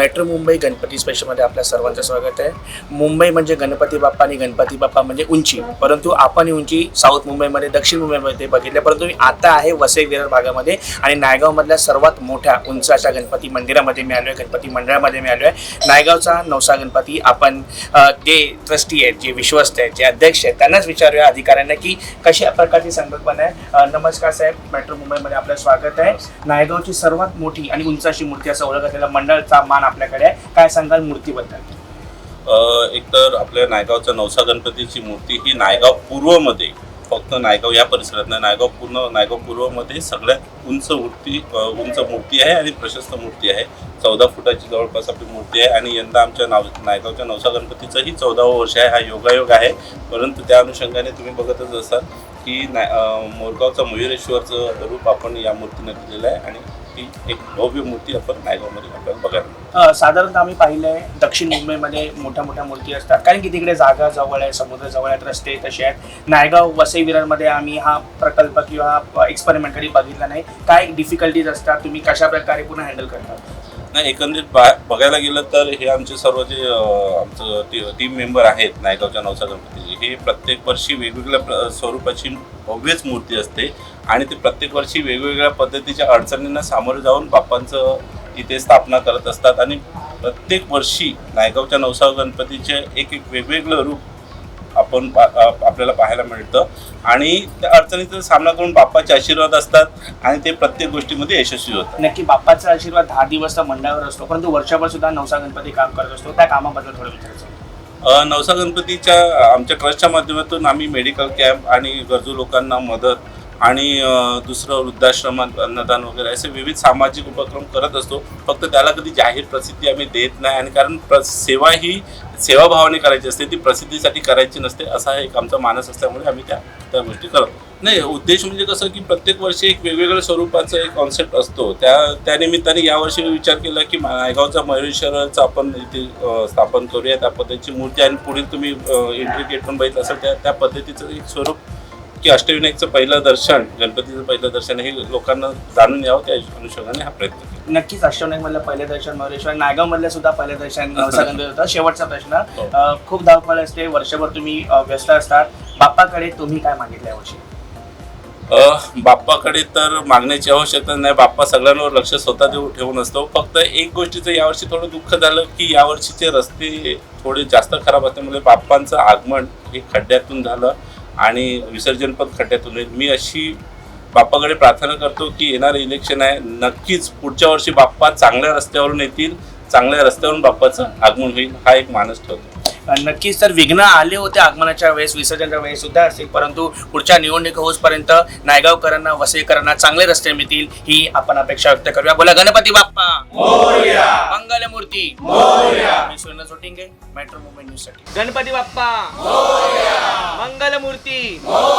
Metro Mumbai Ganpati स्पेशलमध्ये आपल्या सर्वांचं स्वागत आहे. मुंबई म्हणजे गणपती बाप्पा आणि गणपती बाप्पा म्हणजे उंची. परंतु आपण ही उंची साऊथ मुंबईमध्ये दक्षिण मुंबईमध्ये बघितले. परंतु मी आता आहे वसई विरार भागामध्ये आणि नायगावमधल्या सर्वात मोठ्या उंच अशा गणपती मंदिरामध्ये मी आलो आहे गणपती मंडळामध्ये मी आलो आहे नायगावचा नवसा गणपती आपण जे ट्रस्टी आहेत जे विश्वस्त आहेत जे अध्यक्ष आहेत त्यांनाच विचारूया अधिकाऱ्यांना की कशा प्रकारची संकल्पना आहे. नमस्कार साहेब मेट्रो मुंबईमध्ये आपलं स्वागत आहे. नायगावची सर्वात मोठी आणि उंच अशी मूर्ती असं ओळख असलेला मंडळचा मान आपल्याकडे आहे. काय सांगाल मूर्तीबद्दल? एक तर आपल्या नायगावच्या नवसा गणपतीची मूर्ती ही नायगाव पूर्वमध्ये फक्त नायगाव या परिसरात नाही नायगाव पूर्ण नायगाव पूर्वमध्ये सगळ्यात उंच मूर्ती उंच मूर्ती आहे आणि प्रशस्त मूर्ती आहे. चौदा फुटाची जवळपास आपली मूर्ती आहे आणि यंदा आमच्या नाव नायगावच्या नवसा गणपतीचंही चौदावं वर्ष आहे हा योगायोग आहे. परंतु त्या अनुषंगाने तुम्ही बघतच असाल की नाय मोरगावचा मयुरेश्वरचं रूप आपण या मूर्तीने दिलेलं आहे आणि ती एक भव्य मूर्ती आपण नायगावमध्ये आपल्याला साधारणतः आम्ही पाहिलं आहे दक्षिण मुंबईमध्ये मोठ्या मोठ्या मूर्ती असतात. कारण की तिकडे जागा जवळ आहे समुद्र जवळ आहेत रस्ते तसे आहेत. नायगाव वसई विरारमध्ये आम्ही हा प्रकल्प किंवा हा एक्सपेरिमेंट कधी बघितला नाही. काय डिफिकल्टीज असतात तुम्ही कशा प्रकारे पुन्हा हँडल करतात नाही एकंदरीत बा- बघायला गेलं तर हे आमचे सर्व जे अं, आमचं टी टीम मेंबर आहेत नायगावच्या नवसा गणपतीचे हे प्रत्येक वर्षी वेगवेगळ्या प्र- स्वरूपाची भव्यच मूर्ती असते. आणि ते प्रत्येक वर्षी वेगवेगळ्या पद्धतीच्या अडचणींना सामोरे जाऊन बाप्पांचं इथे स्थापना करत असतात आणि प्रत्येक वर्षी नायगावच्या नवसा गणपतीचे एक एक वेगवेगळं रूप आपण पा- आपल्याला पाहायला मिळतं. आणि त्या अडचणीचा सामना करून बाप्पाचे आशीर्वाद असतात आणि ते प्रत्येक गोष्टीमध्ये यशस्वी होतात. नक्की बाप्पाचा आशीर्वाद दहा दिवस तर मंडळावर असतो परंतु वर्षभर सुद्धा नवसा गणपती काम करत असतो. त्या कामाबद्दल थोडं विचारायचं नवसा गणपतीच्या आमच्या ट्रस्टच्या माध्यमातून आम्ही मेडिकल कॅम्प आणि गरजू लोकांना मदत आणि दुसरं वृद्धाश्रमात अन्नदान वगैरे असे विविध सामाजिक उपक्रम करत असतो. फक्त त्याला कधी जाहीर प्रसिद्धी आम्ही देत नाही आणि कारण प्र सेवा ही सेवाभावाने करायची असते ती प्रसिद्धीसाठी करायची नसते असा एक आमचा मानस असल्यामुळे आम्ही त्या त्या गोष्टी करतो नाही. उद्देश म्हणजे कसं की प्रत्येक वर्षी एक वेगवेगळ्या स्वरूपाचा एक कॉन्सेप्ट असतो. त्या त्यानिमित्ताने यावर्षी विचार केला की नायगावचा मयुरेश्वराचं आपण इथे स्थापन करूया त्या पद्धतीची मूर्ती आणि पुढील तुम्ही एंट्री गेट पण बघितलं असेल त्या त्या पद्धतीचं एक स्वरूप की अष्टविनायकचं पहिलं दर्शन गणपतीचं पहिलं दर्शन हे लोकांना जाणून यावं त्या अनुषंगाने हा प्रयत्न केला. नक्कीच अष्टविनायक मधलं पहिलं दर्शन मयुरेश्वर नायगाव मधलं सुद्धा पहिलं दर्शन होतं. शेवटचा प्रश्न हो. अ, खूप धावपळ असते वर्षभर तुम्ही अ, व्यस्त असतात. बाप्पाकडे तुम्ही काय मागितलं यावर्षी अ, बाप्पाकडे तर मागण्याची आवश्यकता नाही. बाप्पा सगळ्यांवर लक्ष स्वतः देऊ ठेवून असतो. फक्त एक गोष्टीचं यावर्षी थोडं दुःख झालं की यावर्षीचे रस्ते थोडे जास्त खराब असल्यामुळे बाप्पांचं आगमन हे खड्ड्यातून झालं. आणि विसर्जन पण खड्ड्यातून होईल मी अशी बाप्पाकडे प्रार्थना करतो की येणारं इलेक्शन आहे नक्कीच पुढच्या वर्षी बाप्पा चांगल्या रस्त्यावरून येतील चांगल्या रस्त्यावरून बाप्पाचं आगमन होईल हा एक मानस ठेवतो नक्कीच तर विघ्न आले होते आगमनाच्या वेळेस विसर्जनाच्या वेळेस सुद्धा असतील परंतु पुढच्या निवडणूक होईपर्यंत नायगावकरांना वसईकरांना चांगले रस्ते मिळतील ही आपण अपेक्षा व्यक्त करूया. बोला गणपती बाप्पा! मंगलमूर्ती! मी सुरेंद्र सोटिंगे मेट्रो मुंबई न्यूजसाठी गणपती बाप्पा! मंगलमूर्ती! बोल